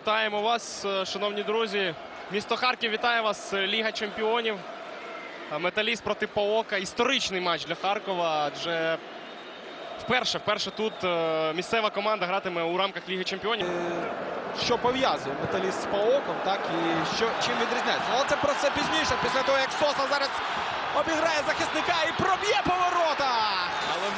Вітаємо вас, е, шановні друзі. Місто Харків вітає вас. е, Ліга чемпіонів. Е, Металіст проти Паока. Історичний матч для Харкова. Адже вперше, вперше тут місцева команда гратиме у рамках Ліги чемпіонів. що пов'язує металіст з Паоком, так і що чим відрізняється. Але це про це пізніше, після того, як Соса зараз обіграє захисника і проб'є поворота.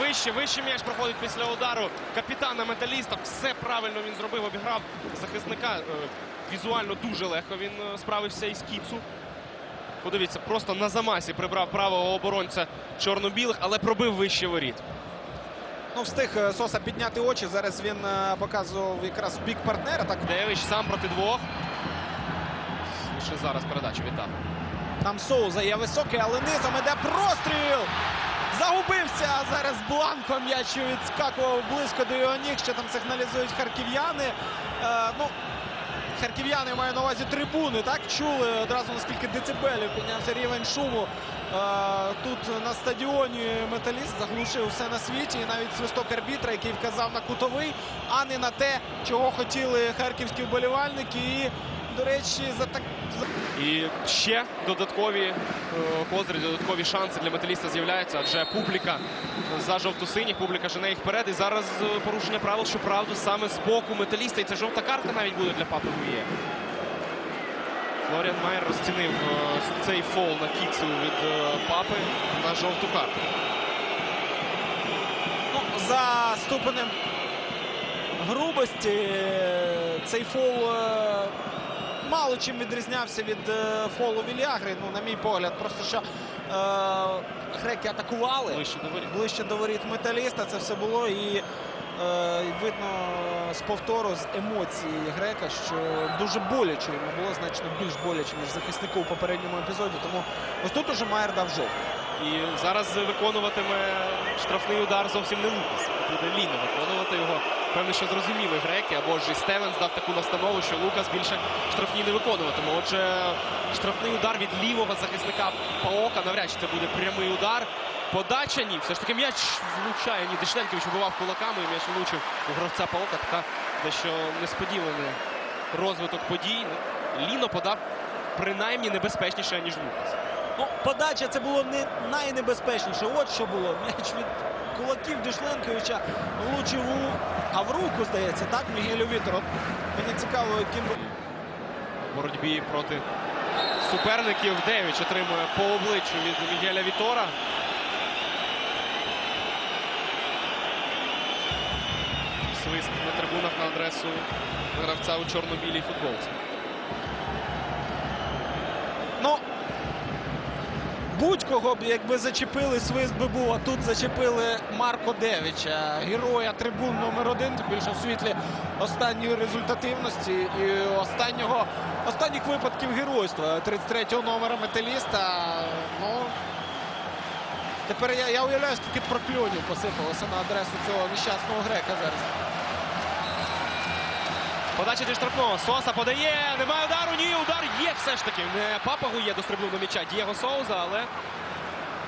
Вище, вище м'яч проходить після удару капітана металіста. Все правильно він зробив, обіграв захисника. Е, Візуально дуже легко він е, справився із кіцу. Подивіться, просто на замасі прибрав правого оборонця чорно-білих, але пробив вище воріт. Ну, встиг е, Соса підняти очі. Зараз він показував якраз в бік партнера. Так Девич сам проти двох. Лише зараз передачу віддав. там Соуза є високий, але низом іде простріл. Загубився зараз Бланко. М'яч відскакував близько до його ніг. Що там сигналізують харків'яни. Е, ну, харків'яни маю на увазі трибуни. Так чули одразу наскільки децибелів піднявся рівень шуму. Е, тут на стадіоні металіст заглушив все на світі. І навіть свисток арбітра, який вказав на кутовий, а не на те, чого хотіли харківські вболівальники. І, до речі, за так І ще додаткові е, козирі, додаткові шанси для металіста з'являються, адже публіка за жовто-синіх, публіка жене їх вперед. І зараз е, порушення правил, щоправда, саме з боку металіста. І це жовта картка навіть буде для Папи Гує. Флоріан Майер розцінив е, цей фол на кіцу від Папи на жовту картку. Ну, за ступенем грубості цей фол мало чим відрізнявся від е, фолу Вільягри. Ну, на мій погляд, просто що е, греки атакували Ближче до воріт. ближче до воріт металіста. Це все було і е, видно з повтору з емоцій грека, що дуже боляче йому було значно більш боляче, ніж захиснику у попередньому епізоді. Тому ось тут уже Майер дав жовтий. І зараз виконуватиме штрафний удар зовсім не Лукас. Буде ліно виконувати його. Певно, що зрозуміли греки, або ж і Стевенс дав таку настанову, що Лукас більше штрафні не виконуватиме. Отже, штрафний удар від лівого захисника Паока. Навряд чи це буде прямий удар. Подача ні. Все ж таки м'яч влучає. Ні, Дешленкович вибивав кулаками, і м'яч влучив у гравця Паока. Така дещо несподіваний розвиток подій. Ліно подав принаймні небезпечніше, ніж Лукас. Ну, подача це було не найнебезпечніше. От що було. М'яч від кулаків Дюшленковича влучив у а в руку, здається, так, Мігелю Вітер. Мені цікаво, яким боротьбі проти суперників. Девіч отримує по обличчю від Мігеля Вітора. Свист на трибунах на адресу гравця у чорно-білій футболці. Ну, будь-кого б, якби зачепили, свист би був, а тут зачепили Марко Девіча, героя трибун номер один, тим більше в світлі останньої результативності і останнього, останніх випадків геройства 33-го номера металіста. Ну, тепер я, я уявляю, скільки прокльонів посипалося на адресу цього нещасного грека зараз. Подача зі штрафного. Соса подає. Немає удару. Ні, удар є все ж таки. Не Папа Гує дострибнув до м'яча Дієго Соуза, але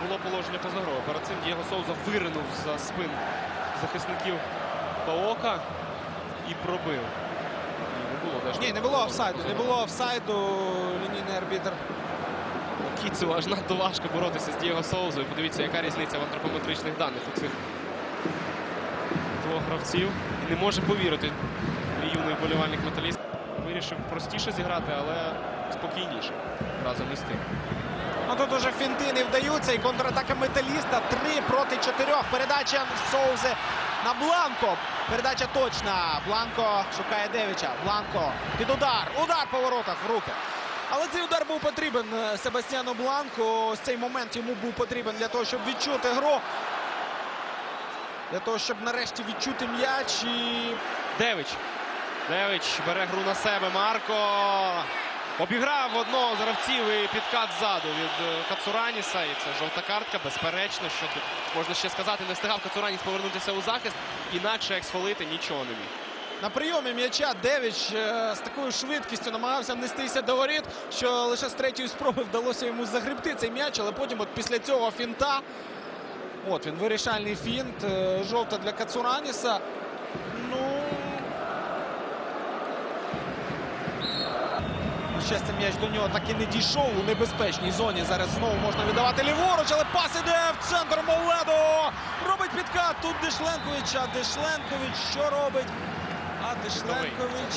було положення поза грою. Перед цим Дієго Соуза виринув за спин захисників Паока і пробив. Ні, не було теж. Ні, не було офсайду, не було офсайду, лінійний арбітр. Кіцу аж надто важко боротися з Дієго Соузою. Подивіться, яка різниця в антропометричних даних у цих двох гравців. І не може повірити вболівальник металіст. Вирішив простіше зіграти, але спокійніше разом із тим. Ну тут уже фінти не вдаються і контратака металіста. Три проти чотирьох. Передача Соузи на Бланко. Передача точна. Бланко шукає Девіча. Бланко під удар. Удар по воротах в руки. Але цей удар був потрібен е, Себастьяну Бланко. Ось цей момент йому був потрібен для того, щоб відчути гру. Для того, щоб нарешті відчути м'яч і Девич. Девич бере гру на себе. Марко обіграв одного з гравців і підкат ззаду від е, Кацураніса. І це жовта картка. Безперечно, що тут можна ще сказати, не встигав Кацураніс повернутися у захист. Інакше як сфолити нічого не міг. На прийомі м'яча Девіч е, з такою швидкістю намагався внестися до воріт, що лише з третьої спроби вдалося йому загребти цей м'яч, але потім от після цього фінта. От він вирішальний фінт. е, Жовта для Кацураніса. Ну. На щастя, м'яч до нього так і не дійшов у небезпечній зоні. Зараз знову можна віддавати ліворуч, але пас іде в центр Моледо. Робить підкат. Тут Дешленкович. А Дешленкович що робить? А Дешленкович.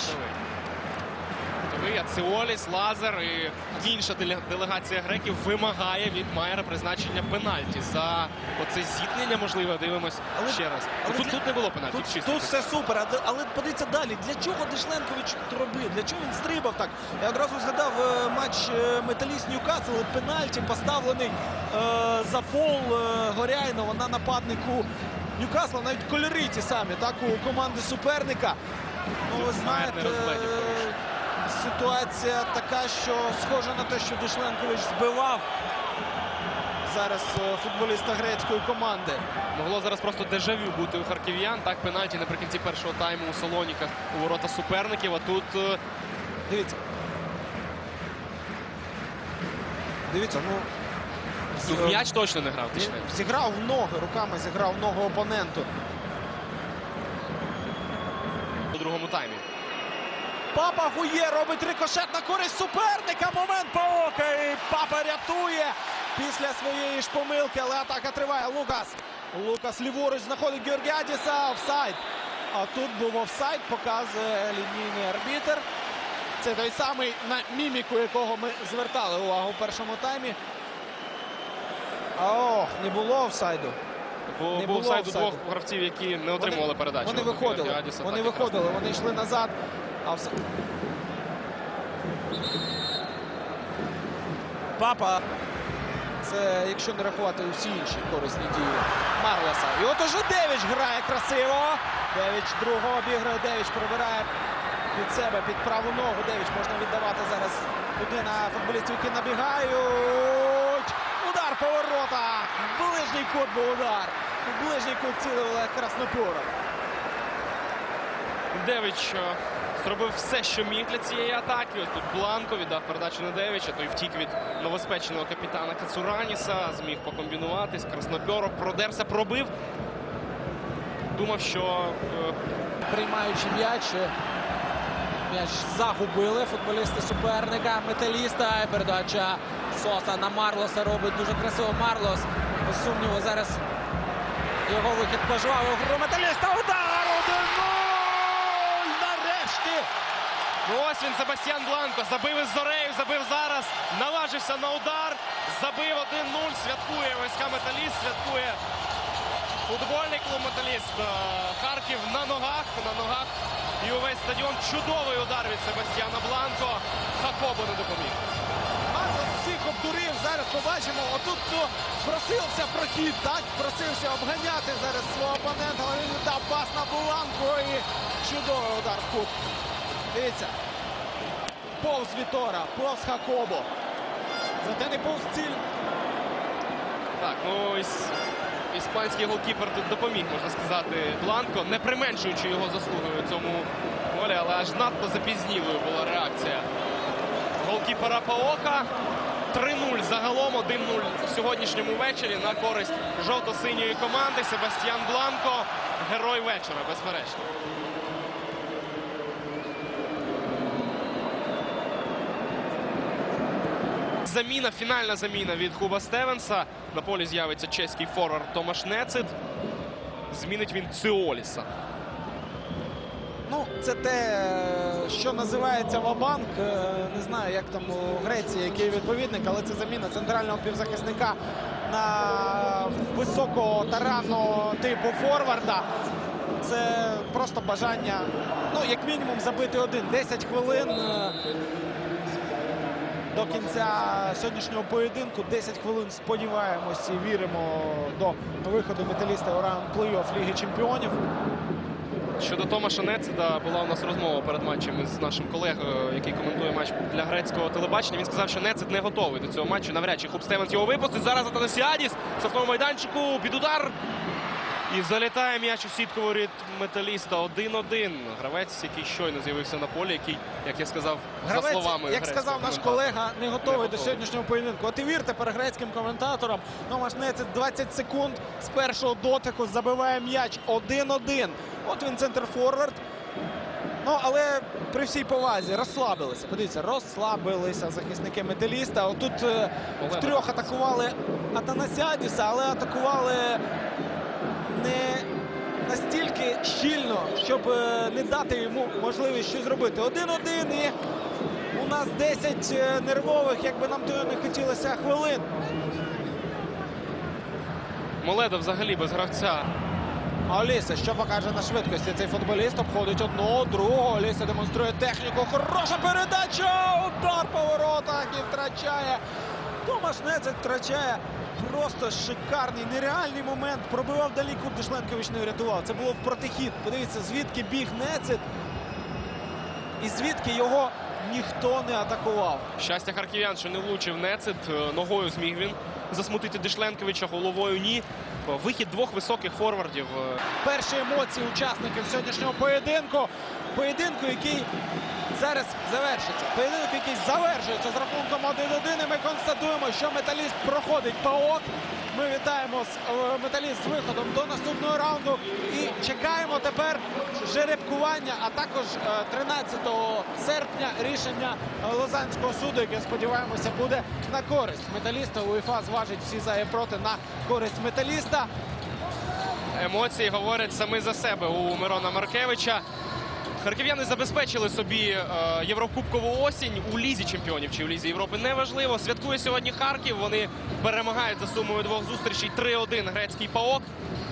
Готовий Ациоліс, Лазер і інша делегація греків вимагає від Майера призначення пенальті за оце зіткнення. Можливо, дивимось Але- ще раз. але тут, для- тут не було пенальті. Тут, чисто. тут все супер, а де- але подивіться далі. Для чого Дешленкович робив? Для чого він стрибав так? Я одразу згадав е, матч е, Металіст Ньюкасл. Пенальті поставлений е, за фол е, Горяйнова на нападнику Ньюкасла. Навіть кольори ті самі, так, у команди суперника. Ну, ви знаєте, Майер не розгледів, тому е, ситуація така, що схожа на те, що Дешленкович збивав зараз е, футболіста грецької команди. Могло зараз просто дежавю бути у харків'ян. Так, пенальті наприкінці першого тайму у Солоніках у ворота суперників. А тут е, Дивіться. Дивіться, ну. ну, м'яч точно не грав. Точно. зіграв в ноги, руками зіграв в ногу опоненту. у другому таймі. Папа Гує робить рикошет на користь суперника. Момент Паока. І папа рятує після своєї ж помилки. Але атака триває. Лукас. Лукас ліворуч знаходить Георгіадіса. Офсайд. А тут був офсайд, показує лінійний арбітр. Це той самий на міміку, якого ми звертали увагу в першому таймі. А, Ох, не було офсайду. Бо Не був було сайт офсайду. двох гравців, які не отримували передачу. Вони От виходили. Георгіадіса Вони так якраз виходили, вони йшли назад. А. Папа. Це якщо не рахувати усі інші корисні дії Марлеса. І от уже Девіч грає красиво. Девіч другого обіграє. Девіч пробирає під себе, під праву ногу. Девіч можна віддавати зараз туди на футболістів, які набігають. Удар по воротах. Ближній кут був удар. Ближній кут цілив Краснопюра. Девич е, зробив все, що міг для цієї атаки. Ось тут Бланко віддав передачу на Девича. Той втік від новоспеченого капітана Кацураніса. Зміг покомбінуватись. Краснопьоров продерся, пробив. Думав, що е, приймаючи м'яч. е, М'яч загубили футболісти суперника. Металіста. Передача Соса на Марлоса робить дуже красиво. Марлос. Без сумніву, зараз його вихід пожвав. Гру металіста. Удар! 1-0! Нарешті! ну ось він Себастьян Бланко забив із Зорею, забив зараз. Наважився на удар. Забив 1-0. Святкує ОСК Металіст. Святкує футбольний клуб Металіст. Е, Харків на ногах. На ногах. І увесь стадіон. Чудовий удар від Себастьяна Бланко. Хакобо не допоміг. Марлос всіх обдурив. Зараз побачимо. Отут хто просився прохід, так? Просився обганяти зараз свого опонента, він дав пас на Буланку і чудовий удар в кут. Дивіться. Повз Вітора, повз Хакобо. Зате не повз ціль. Так, ну іс- іспанський голкіпер тут допоміг, можна сказати, Бланко, не применшуючи його заслуги у цьому голі, але аж надто запізнілою була реакція голкіпера Паока. 3-0 загалом, 1-0 у сьогоднішньому вечорі на користь жовто-синьої команди. Себастьян Бланко, герой вечора, безперечно. Заміна, фінальна заміна від Хуба Стевенса. На полі з'явиться чеський форвард Томаш Нецит. Змінить він Циоліса. Ну, це те, що називається Вабанк. Е, Не знаю, як там у Греції, який відповідник, але це заміна центрального півзахисника на високого таранного типу форварда. Це просто бажання, ну, як мінімум, забити один. 10 хвилин е, до кінця сьогоднішнього поєдинку. 10 хвилин сподіваємось і віримо до виходу металіста у раунд плей-офф Ліги Чемпіонів. Щодо Томаша Нецита була у нас розмова перед матчем із нашим колегою, який коментує матч для грецького телебачення. Він сказав, що Нецит не готовий до цього матчу. Навряд чи Хуб Стевенс його випустить. Зараз Атанасіадіс в штрафному майданчику під удар. І залітає м'яч у сітку воріт металіста 1-1. Гравець, який щойно з'явився на полі, який, як я сказав, за словами як сказав наш колега, не готовий Не до готовий. сьогоднішнього поєдинку. От і вір тепер грецьким коментаторам. Томаш Нецет 20 секунд з першого дотику забиває м'яч 1-1. От він центр форвард. Ну, але при всій повазі розслабилися. Подивіться, розслабилися захисники металіста. Отут е, втрьох атакували Атанасіадіса, але атакували не настільки щільно, щоб е, не дати йому можливість щось зробити. Один-один і у нас 10 е, нервових, як би нам того не хотілося, хвилин. Моледа взагалі без гравця. А Оліса, що покаже на швидкості? Цей футболіст обходить одного, другого. Оліса демонструє техніку. Хороша передача! Удар по воротах і втрачає. Томаш Нецик втрачає просто шикарний, нереальний момент. Пробивав далі Кут Дешленкович не врятував. Це було в протихід. Подивіться, звідки біг Нецик і звідки його ніхто не атакував. Щастя харків'ян, що не влучив Нецит. Е, Ногою зміг він засмутити Дешленковича, головою ні. Вихід двох високих форвардів. е, перші емоції учасників сьогоднішнього поєдинку. Поєдинку, який зараз завершиться. Поєдинок, який завершується з рахунком 1-1. І ми констатуємо, що металіст проходить ПАОК. Ми вітаємо е, металіст з виходом до наступного раунду і чекаємо тепер жеребкування, а також е, 13 серпня рішення е, Лозанського суду, яке сподіваємося буде на користь металіста. УЄФА зважить всі за і проти на користь металіста. Емоції говорять самі за себе у Мирона Маркевича. Харків'яни забезпечили собі е, Єврокубкову осінь у Лізі чемпіонів чи у Лізі Європи. Неважливо. Святкує сьогодні Харків. Вони перемагають за сумою двох зустрічей 3-1 грецький ПАОК.